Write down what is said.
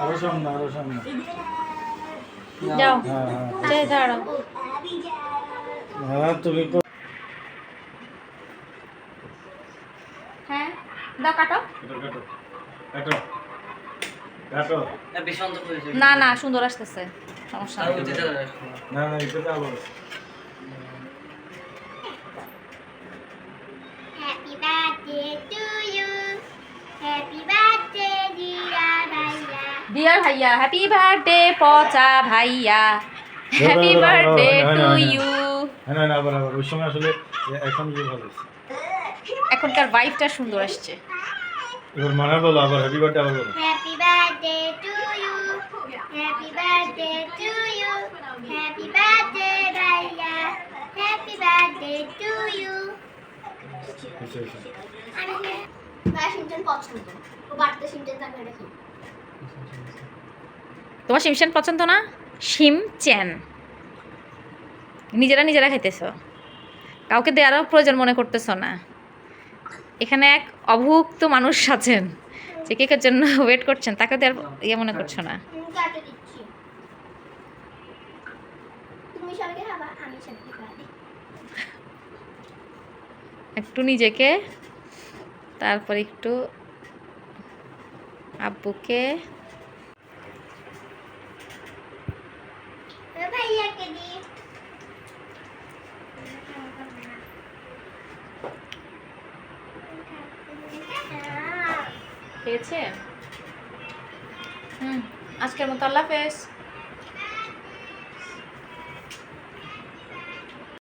আরও সামনে আরও সামনে। যাও। যাই দাঁড়াও। হ্যাঁ তুমি তো হ্যাঁ কাটো। কাটো। কাটো কাটো কাটো বেশি অন্তর হয়েছে না না সুন্দর আসতেছে। সমস্যা। না না এটা ডিয়ার ভাইয়া হ্যাপি বার্থডে পচা ভাইয়া হ্যাপি বার্থডে টু ইউ না না আবার ওই সময় আসলে এখন যে ভালো এখনকার ভাইবটা সুন্দর আসছে। এবার মানে বলো আবার হ্যাপি বার্থডে আবার বলো। টু ইউ হ্যাপি বার্থডে ভাইয়া হ্যাপি বার্থডে টু ইউ হয়েছে হয়েছে আমি তার পছন্দ। ও সিমটন তোমার শিমশেন পছন্দ না? শিম চেন নিজেরা নিজেরা খাইতেছ। কাউকে দেওয়ারও প্রয়োজন মনে করতেছ না। এখানে এক অভুক্ত মানুষ আছেন। যে কেকের জন্য ওয়েট করছেন তাকে দেওয়ার ইয়ে মনে করছ না। একটু নিজেকে তারপর একটু আব্বুকে। ভাইয়াকে পেয়েছে হুম আজকের মতো আল্লাহ হাফেজ।